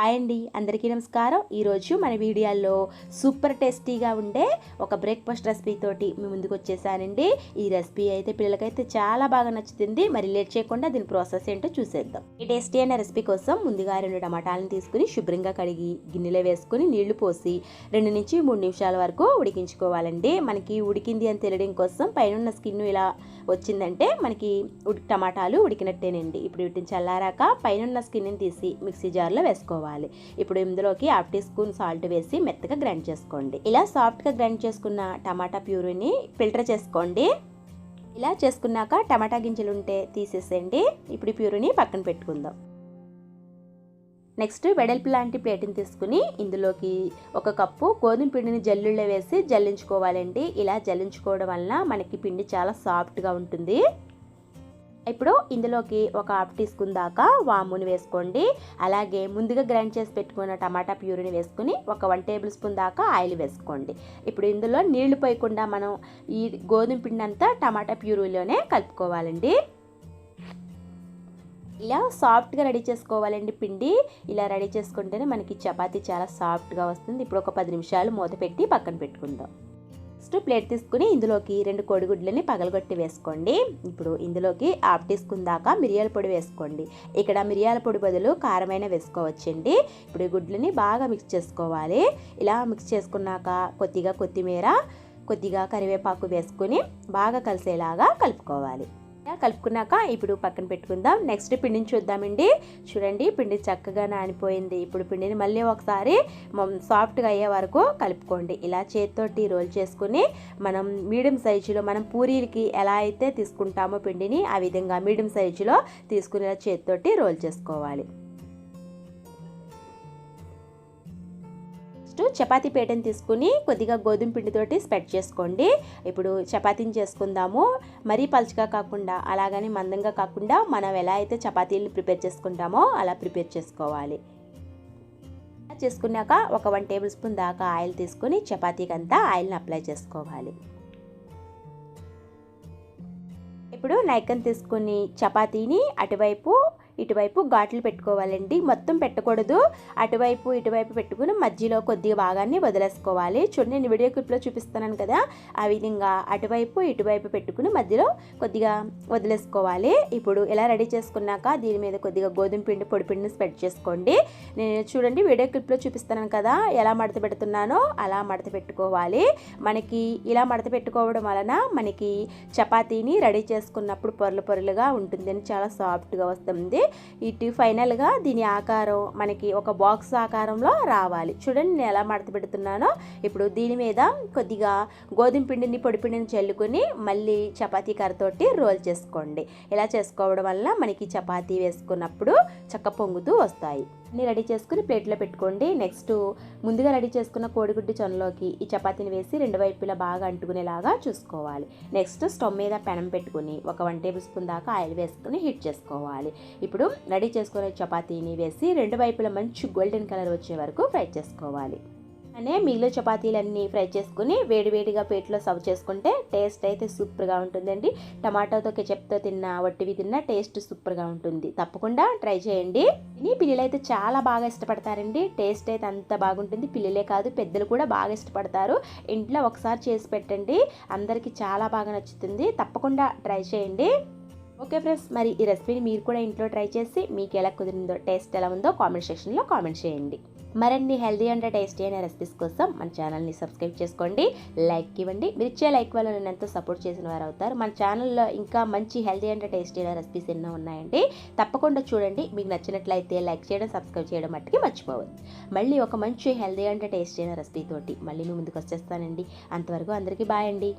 Hi అండి అందరికీ నమస్కారం. ఈరోజు మన వీడియోలో సూపర్ టేస్టీగా ఉండే ఒక బ్రేక్ఫాస్ట్ రెసిపీ తోటి మీ ముందుకు వచ్చేసానండి. ఈ రెసిపీ అయితే పిల్లలకైతే చాలా బాగా నచ్చుతుంది. మరి లేట్ చేయకుండా దీని ప్రాసెస్ ఏంటో చూసేద్దాం. ఈ టేస్టీ అయిన రెసిపీ కోసం ముందుగా రెండు టమాటాలను తీసుకుని శుభ్రంగా కడిగి గిన్నెలో వేసుకుని నీళ్ళు పోసి రెండు నుంచి మూడు నిమిషాల వరకు ఉడికించుకోవాలండి. మనకి ఉడికింది అని తెలియడం కోసం పైన స్కిన్ ఇలా వచ్చిందంటే మనకి ఉడి టమాటాలు ఉడికినట్టేనండి. ఇప్పుడు వీటిని చల్లారాక పైన స్కిన్ని తీసి మిక్సీ జార్లో వేసుకోవాలి. ఇప్పుడు ఇందులోకి హాఫ్ టీ స్పూన్ సాల్ట్ వేసి మెత్తగా గ్రైండ్ చేసుకోండి. ఇలా సాఫ్ట్గా గ్రైండ్ చేసుకున్న టమాటా ప్యూరీని ఫిల్టర్ చేసుకోండి. ఇలా చేసుకున్నాక టమాటా గింజలు ఉంటే తీసేసేయండి. ఇప్పుడు ప్యూరీని పక్కన పెట్టుకుందాం. నెక్స్ట్ వెడల్పు లాంటి ప్లేట్ని తీసుకుని ఇందులోకి ఒక కప్పు గోధుమ పిండిని జల్లుల్లో వేసి జల్లించుకోవాలండి. ఇలా జల్లించుకోవడం వలన మనకి పిండి చాలా సాఫ్ట్గా ఉంటుంది. ఇప్పుడు ఇందులోకి ఒక హాఫ్ టీ స్పూన్ దాకా వాముని వేసుకోండి. అలాగే ముందుగా గ్రైండ్ చేసి పెట్టుకున్న టమాటా ప్యూరిని వేసుకుని ఒక వన్ టేబుల్ స్పూన్ దాకా ఆయిల్ వేసుకోండి. ఇప్పుడు ఇందులో నీళ్ళు పోయకుండా మనం ఈ గోధుమ పిండి అంతా టమాటా ప్యూరీలోనే కలుపుకోవాలండి. ఇలా సాఫ్ట్గా రెడీ చేసుకోవాలండి పిండి. ఇలా రెడీ చేసుకుంటేనే మనకి చపాతీ చాలా సాఫ్ట్గా వస్తుంది. ఇప్పుడు ఒక పది నిమిషాలు మూత పెట్టి పక్కన పెట్టుకుందాం. నెక్స్ట్ ప్లేట్ తీసుకుని ఇందులోకి రెండు కోడిగుడ్లని పగలగొట్టి వేసుకోండి. ఇప్పుడు ఇందులోకి హాఫ్ టీ స్పూన్ దాకా మిరియాల పొడి వేసుకోండి. ఇక్కడ మిరియాల పొడి బదులు కారమైన వేసుకోవచ్చండి. ఇప్పుడు ఈ గుడ్లని బాగా మిక్స్ చేసుకోవాలి. ఇలా మిక్స్ చేసుకున్నాక కొద్దిగా కొత్తిమీర కొద్దిగా కరివేపాకు వేసుకుని బాగా కలిసేలాగా కలుపుకోవాలి. కలుపుకున్నాక ఇప్పుడు పక్కన పెట్టుకుందాం. నెక్స్ట్ పిండిని చూద్దామండి. చూడండి పిండి చక్కగా నానిపోయింది. ఇప్పుడు పిండిని మళ్ళీ ఒకసారి సాఫ్ట్గా అయ్యే వరకు కలుపుకోండి. ఇలా చేతితోటి రోల్ చేసుకుని మనం మీడియం సైజులో మనం పూరీలకి ఎలా అయితే తీసుకుంటామో పిండిని ఆ విధంగా మీడియం సైజులో తీసుకునేలా చేతితోటి రోల్ చేసుకోవాలి. నెక్స్ట్ చపాతీ పేటను తీసుకుని కొద్దిగా గోధుమ పిండితోటి స్ప్రెడ్ చేసుకోండి. ఇప్పుడు చపాతీని చేసుకుందాము. మరీ పలుచగా కాకుండా అలాగని మందంగా కాకుండా మనం ఎలా అయితే చపాతీలు ప్రిపేర్ చేసుకుంటామో అలా ప్రిపేర్ చేసుకోవాలి. చేసుకున్నాక ఒక వన్ టేబుల్ స్పూన్ దాకా ఆయిల్ తీసుకుని చపాతీకి అంతా ఆయిల్ని అప్లై చేసుకోవాలి. ఇప్పుడు నైకన్ తీసుకుని చపాతీని అటువైపు ఇటువైపు ఘాట్లు పెట్టుకోవాలండి. మొత్తం పెట్టకూడదు. అటువైపు ఇటువైపు పెట్టుకుని మధ్యలో కొద్దిగా భాగాన్ని వదిలేసుకోవాలి. చూడండి నేను వీడియో క్లిప్లో చూపిస్తున్నాను కదా. ఆ విధంగా అటువైపు ఇటువైపు పెట్టుకుని మధ్యలో కొద్దిగా వదిలేసుకోవాలి. ఇప్పుడు ఇలా రెడీ చేసుకున్నాక దీని మీద కొద్దిగా గోధుమ పిండి పొడి పిండిని స్ప్రెడ్ చేసుకోండి. నేను చూడండి వీడియో క్లిప్లో చూపిస్తున్నాను కదా ఎలా మడత పెడుతున్నానో అలా మడత పెట్టుకోవాలి. మనకి ఇలా మడత పెట్టుకోవడం వలన మనకి చపాతీని రెడీ చేసుకున్నప్పుడు పొరలు పొరలుగా ఉంటుందని చాలా సాఫ్ట్గా వస్తుంది. ఇటు ఫైనల్గా దీని ఆకారం మనకి ఒక బాక్స్ ఆకారంలో రావాలి. చూడండి నేను ఎలా మడత పెడుతున్నానో. ఇప్పుడు దీని మీద కొద్దిగా గోధుమ పిండిని పొడి పిండిని చల్లుకొని మళ్ళీ చపాతీ కర్రతోటి రోల్ చేసుకోండి. ఇలా చేసుకోవడం వల్ల మనకి చపాతీ వేసుకున్నప్పుడు చక్క పొంగుతూ వస్తాయి. అన్ని రెడీ చేసుకుని ప్లేట్లో పెట్టుకోండి. నెక్స్ట్ ముందుగా రెడీ చేసుకున్న కోడిగుడ్డు చొనలోకి ఈ చపాతీని వేసి రెండు వైపులా బాగా అంటుకునేలాగా చూసుకోవాలి. నెక్స్ట్ స్టవ్ మీద పెనం పెట్టుకుని ఒక వన్ టేబుల్ స్పూన్ దాకా ఆయిల్ వేసుకుని హీట్ చేసుకోవాలి. ఇప్పుడు రెడీ చేసుకునే చపాతీని వేసి రెండు వైపులా మంచి గోల్డెన్ కలర్ వచ్చే వరకు ఫ్రై చేసుకోవాలి. అనే మిగిలిన చపాతీలన్నీ ఫ్రై చేసుకుని వేడివేడిగా ప్లేట్లో సర్వ్ చేసుకుంటే టేస్ట్ అయితే సూపర్గా ఉంటుందండి. టమాటాతో కెచప్తో తిన్న వట్టివి తిన్న టేస్ట్ సూపర్గా ఉంటుంది. తప్పకుండా ట్రై చేయండి. ఇది పిల్లలు అయితే చాలా బాగా ఇష్టపడతారండి. టేస్ట్ అయితే అంత బాగుంటుంది. పిల్లలే కాదు పెద్దలు కూడా బాగా ఇష్టపడతారు. ఇంట్లో ఒకసారి చేసి పెట్టండి. అందరికీ చాలా బాగా నచ్చుతుంది. తప్పకుండా ట్రై చేయండి. ఓకే ఫ్రెండ్స్ మరి ఈ రెసిపీని మీరు కూడా ఇంట్లో ట్రై చేసి మీకు ఎలా కుదిరిందో టేస్ట్ ఎలా ఉందో కామెంట్ సెక్షన్లో కామెంట్ చేయండి. మరిన్ని హెల్దీ అండ్ టేస్టీ అయిన రెసిపీస్ కోసం మన ఛానల్ని సబ్స్క్రైబ్ చేసుకోండి లైక్ ఇవ్వండి. మీరు ఇచ్చే లైక్ వల్ల నేను ఎంతో సపోర్ట్ చేసిన వారు అవుతారు. మన ఛానల్లో ఇంకా మంచి హెల్దీ అండ్ టేస్టీ అయిన రెసిపీస్ ఎన్నో ఉన్నాయండి. తప్పకుండా చూడండి. మీకు నచ్చినట్లయితే లైక్ చేయడం సబ్స్క్రైబ్ చేయడం మట్టుకి మర్చిపోవద్దు. మళ్ళీ ఒక మంచి హెల్దీ అండ్ టేస్టీ అయిన రెసిపీ తోటి మళ్ళీ మీ ముందుకు వచ్చేస్తానండి. అంతవరకు అందరికీ బాయ్ అండి.